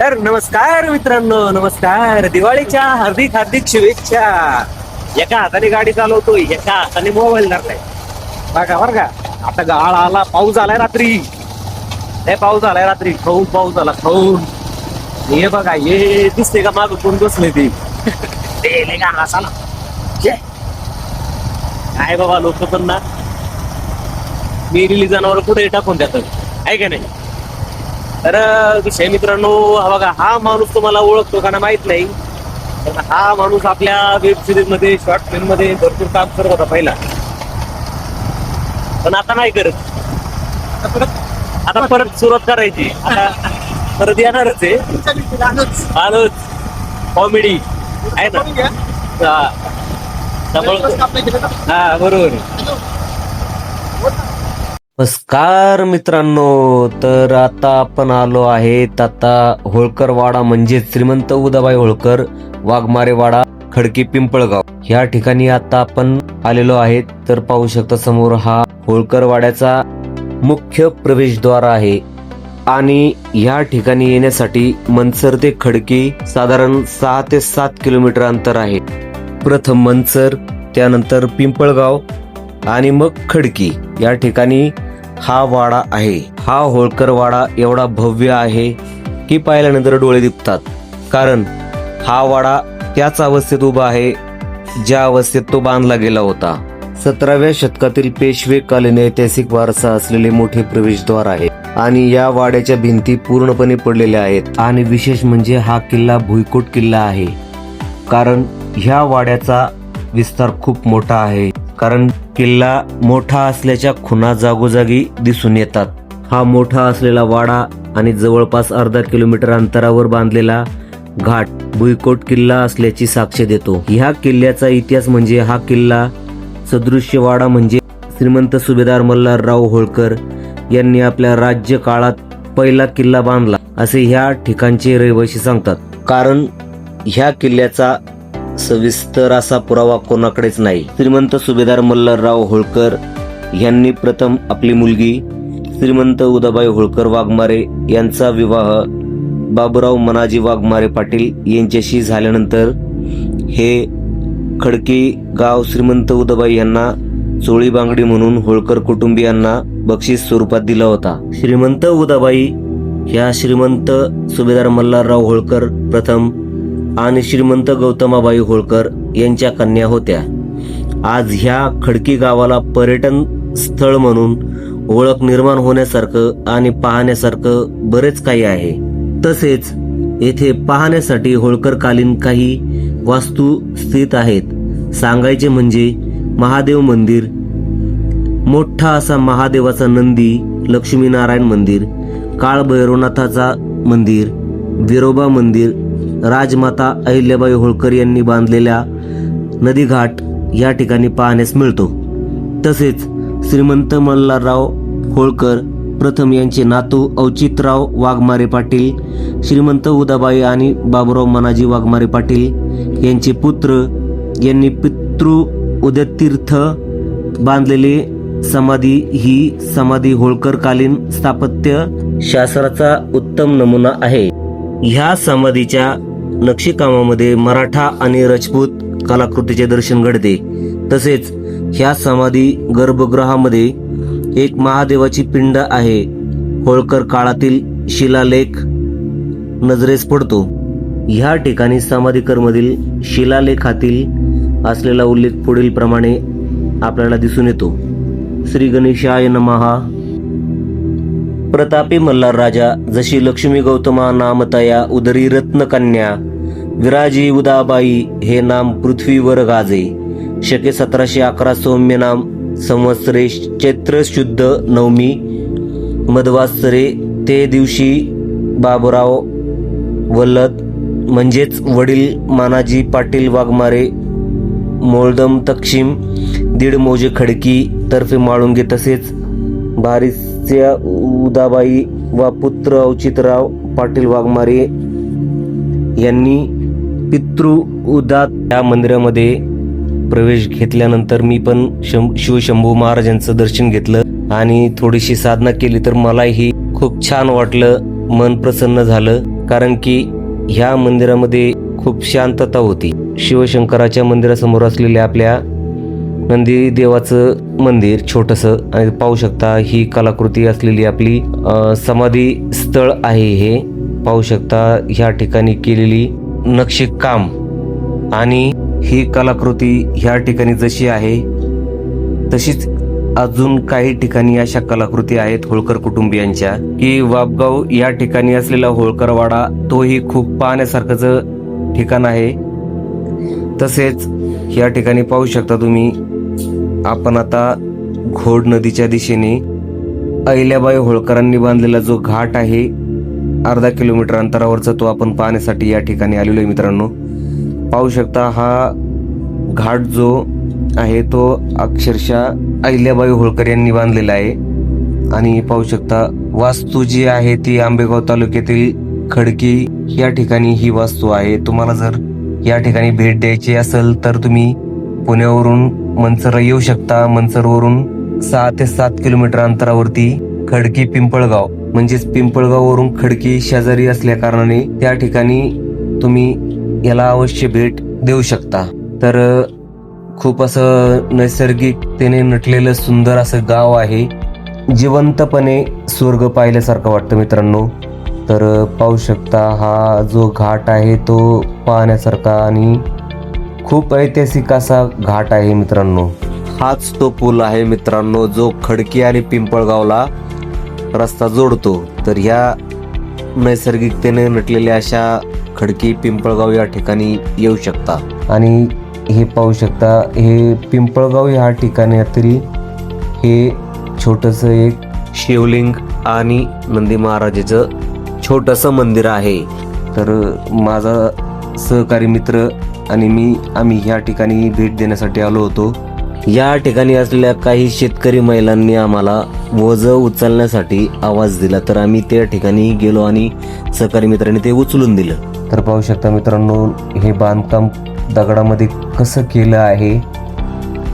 तर नमस्कार मित्रांनो नमस्कार. दिवाळीच्या हार्दिक हार्दिक शुभेच्छा. एका हाताने गाडी चालवतोय एका हाताने मोबाईल धरलाय. बघा बरं का आता गाळ आला पाऊस आलाय रात्री. हे पाऊस आलाय रात्री. खाऊन पाऊस आला खाऊन. हे बघा हे दिसते का माग कोण बसले ते? ते काय बाबा लोक पण ना? मी जनावर कुठे टाकून देतात. आहे का नाही? तर विषय मित्रांनो हा बघा हा माणूस तुम्हाला ओळखतो का ना माहीत नाही पण हा माणूस आपल्या वेब सिरीजमध्ये शॉर्ट फिल्ममध्ये भरपूर काम करत होता पहिला. पण आता नाही करत. आता परत सुरुवात करायची. आता परत येणारच आहे. माणूस कॉमेडी आहे ना? हा. बरोबर नमस्कार मित्रांनो तर आता आपण आलो आहेत आता होळकरवाडा म्हणजे श्रीमंत उदाबाई होळकर वाघमारेवाडा खडकी पिंपळगाव. ह्या ठिकाणी आता आपण आलेलो आहेत. तर पाहू शकता समोर हा होळकरवाड्याचा मुख्य प्रवेशद्वार आहे. आणि या ठिकाणी येण्यासाठी मनसर ते खडकी साधारण सहा ते सात किलोमीटर अंतर आहे. प्रथम मनसर त्यानंतर पिंपळगाव आणि मग खडकी. या ठिकाणी हा वाडा आहे. हा होळकर वाडा एवढा भव्य आहे की पाहिल्यानंतर डोळे दिपतात. कारण हा वाडा त्याच अवस्थेत उभा आहे ज्या अवस्थेत तो बांधला गेला होता. सतराव्या शतकातील पेशवेकालीन ऐतिहासिक वारसा असलेले मोठे प्रवेशद्वार आहे आणि या वाड्याच्या भिंती पूर्णपणे पडलेल्या आहेत. आणि विशेष म्हणजे हा किल्ला भुईकोट किल्ला आहे. कारण ह्या वाड्याचा विस्तार खूप मोठा आहे. कारण किल्ला मोठा असल्याच्या खुणा जागोजागी दिसून येतात. हा मोठा असलेला वाडा आणि जवळपास अर्धा किलोमीटर अंतरावर बांधलेला घाट भुईकोट किल्ला असल्याची साक्ष देतो. ह्या किल्ल्याचा इतिहास म्हणजे हा किल्ला सदृश्य वाडा म्हणजे श्रीमंत सुभेदार मल्हारराव होळकर यांनी आपल्या राज्य काळात पहिला किल्ला बांधला असे ह्या ठिकाणचे रहिवासी सांगतात. कारण ह्या किल्ल्याचा सविस्तर असा पुरावा कोणाकडेच नाही. श्रीमंत सुभेदार मल्हारराव होळकर यांनी प्रथम आपली मुलगी श्रीमंत उदाबाई होळकर वाघमारे यांचा विवाह बाबुराव मनाजी वाघमारे पाटील यांच्याशी झाल्यानंतर हे खडकी गाव श्रीमंत उदाबाई यांना चोळी बांगडी म्हणून होळकर कुटुंबियांना बक्षीस स्वरूपात दिला होता. श्रीमंत उदाबाई ह्या श्रीमंत सुभेदार मल्हारराव होळकर प्रथम आणि श्रीमंत गौतमाबाई होळकर यांच्या कन्या होत्या. आज ह्या खडकी गावाला पर्यटन स्थळ म्हणून ओळख निर्माण होण्यासारखं आणि पाहण्यासारखं बरेच काही आहे. तसेच येथे पाहण्यासाठी होळकरकालीन काही वास्तू स्थित आहेत. सांगायचे म्हणजे महादेव मंदिर मोठा असा महादेवाचा नंदी लक्ष्मीनारायण मंदिर काळ भैरवनाथाचा मंदिर विरोबा मंदिर राजमाता अहिल्याबाई होळकर यांनी बांधलेल्या नदीघाट या ठिकाणी पाहण्यास मिळतो. तसेच श्रीमंत मल्हारराव होळकर प्रथम यांचे नातू औचितराव वाघमारे पाटील श्रीमंत उदाबाई आणि बाबुराव मनाजी वाघमारे पाटील यांचे पुत्र यांनी पितृ उदयतीर्थ बांधलेली समाधी ही समाधी होळकरकालीन स्थापत्य शास्त्राचा उत्तम नमुना आहे. ह्या समाधीच्या नक्षीकामामध्ये मराठा आणि राजपूत कलाकृतीचे दर्शन घडते. तसेच ह्या समाधी गर्भगृहामध्ये एक महादेवाची पिंड आहे. होळकर काळातील शिलालेख नजरेस पडतो. ह्या ठिकाणी समाधीकरमधील शिलालेखातील असलेला उल्लेख पुढील प्रमाणे आपल्याला दिसून येतो. श्री गणेशाय नमहा प्रतापी मल्हार राजा जशी लक्ष्मी गौतमा नामतया उदरी रत्नकन्या विराजी उदाबाई हे नाम पृथ्वीवर गाजे. शके सतराशे अकरा सौम्य नाम संवत्सरे चैत्र शुद्ध नवमी मधवासरे ते दिवशी बाबुराव वल्लद म्हणजेच वडील मानाजी पाटील वाघमारे मोळदम तक्षिम दीड मोजे खडकी तर्फे माळुंगे तसेच त्या उदाबाई वा पुत्र औचितराव पाटील वाघमारे यांनी पितृ उदात या मंदिरामध्ये प्रवेश घेतल्यानंतर मी पण शं- शिवशंभू महाराजांचं दर्शन घेतलं आणि थोडीशी साधना केली तर मलाही खूप छान वाटलं मन प्रसन्न झालं कारण की ह्या मंदिरामध्ये खूप शांतता होती. शिवशंकराच्या मंदिरासमोर असलेल्या आपल्या नंदी देवाचं मंदिर छोटंसं आणि पाहू शकता ही कलाकृती असलेली आपली समाधी स्थळ आहे हे. पाहू शकता ह्या ठिकाणी केलेली नक्षीकाम. आणि ही कलाकृती ह्या ठिकाणी जशी आहे तशीच अजून काही ठिकाणी अशा कलाकृती आहेत होळकर कुटुंबियांच्या की वापगाव या ठिकाणी असलेला होळकरवाडा तोही खूप पाहण्यासारखंच ठिकाण आहे. तसेच या ठिकाणी पाहू शकता तुम्ही आपण आता घोड नदीच्या दिशेने अहिल्याबाई होळकरांनी बांधलेला जो घाट आहे अर्धा किलोमीटर अंतरावरचा तो आपण पाहण्यासाठी या ठिकाणी आलेलो आहे मित्रांनो. पाहू शकता हा घाट जो आहे तो अक्षरशः अहिल्याबाई होळकर यांनी बांधलेला आहे. आणि पाहू शकता वास्तू जी आहे ती आंबेगाव तालुक्यातील खडकी या ठिकाणी ही वास्तू आहे. तुम्हाला जर या ठिकाणी भेट द्यायची असेल तर तुम्ही पुण्यावरून मनसर येऊ शकता मनसरवरून सहा ते सात किलोमीटर अंतरावरती खडकी पिंपळगाव. म्हणजेच पिंपळगाववरून खडकी शेजारी असल्या कारणाने त्या ठिकाणी तुम्ही याला अवश्य भेट देऊ शकता. तर खूप असं नैसर्गिकतेने नटलेलं सुंदर असं गाव आहे. जिवंतपणे स्वर्ग पाहिल्यासारखं वाटतं मित्रांनो. तर पाहू शकता हा जो घाट आहे तो पाहण्यासारखा आणि खूप ऐतिहासिक असा घाट आहे मित्रांनो. हाच तो पूल आहे मित्रांनो जो खडकी आणि पिंपळगावला रस्ता जोडतो. तर ह्या नैसर्गिकतेने नटलेल्या अशा खडकी पिंपळगाव या ठिकाणी येऊ शकता. आणि हे पाहू शकता हे पिंपळगाव या ठिकाणातील हे छोटस एक शिवलिंग आणि नंदी महाराजाचं छोटस मंदिर आहे. तर माझा सहकारी मित्र आणि मी आम्ही या ठिकाणी भेट देण्यासाठी आलो होतो. या ठिकाणी असलेल्या काही शेतकरी महिलांनी आम्हाला वज उचलण्यासाठी आवाज दिला. तर आम्ही त्या ठिकाणी गेलो आणि सहकारी मित्रांनी ते उचलून दिलं. तर पाहू शकता मित्रांनो हे बांधकाम दगडामध्ये कसं केलं आहे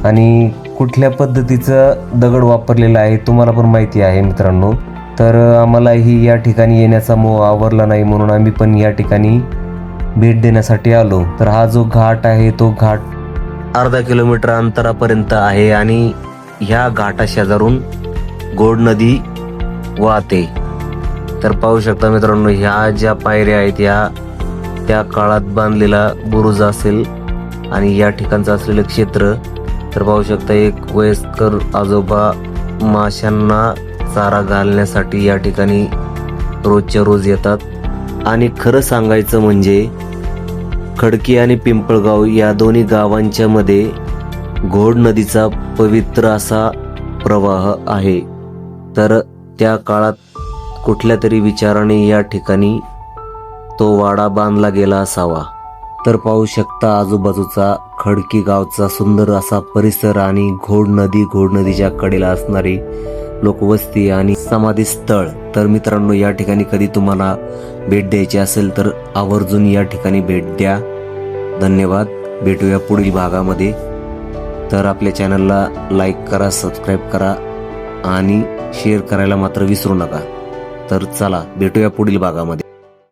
आणि कुठल्या पद्धतीचं दगड वापरलेला आहे तुम्हाला पण माहिती आहे मित्रांनो. तर आम्हालाही या ठिकाणी येण्याचा मोह आवरला नाही म्हणून आम्ही पण या ठिकाणी भेट देण्यासाठी आलो. तर हा जो घाट आहे तो घाट अर्धा किलोमीटर अंतरापर्यंत आहे आणि ह्या घाटा शेजारून गोड नदी वाहते. तर पाहू शकता मित्रांनो ह्या ज्या पायऱ्या आहेत ह्या त्या काळात बांधलेला बुरुज असेल आणि या ठिकाणचं असलेलं क्षेत्र तर पाहू शकता एक वयस्कर आजोबा माशांना चारा घालण्यासाठी या ठिकाणी रोजच्या रोज येतात. आणि खरं सांगायचं म्हणजे खडकी आणि पिंपळगाव या दोन्ही गावांच्या मध्ये घोड नदीचा पवित्र असा प्रवाह आहे. तर त्या काळात कुठल्या तरी विचाराने या ठिकाणी तो वाडा बांधला गेला असावा. तर पाहू शकता आजूबाजूचा खडकी गावचा सुंदर असा परिसर आणि घोड नदी घोड नदीच्या कडेला असणारी लोकवस्ती आणि समाधी स्थळ तर मित्रांनो या ठिकाणी कधी तुम्हाला भेट द्यायची असेल तर आवर्जून या ठिकाणी भेट द्या. धन्यवाद. भेटूया पुढील भागामध्ये. तर आपल्या चॅनलला लाईक करा सबस्क्राईब करा आणि शेअर करायला मात्र विसरू नका. तर चला भेटूया पुढील भागामध्ये.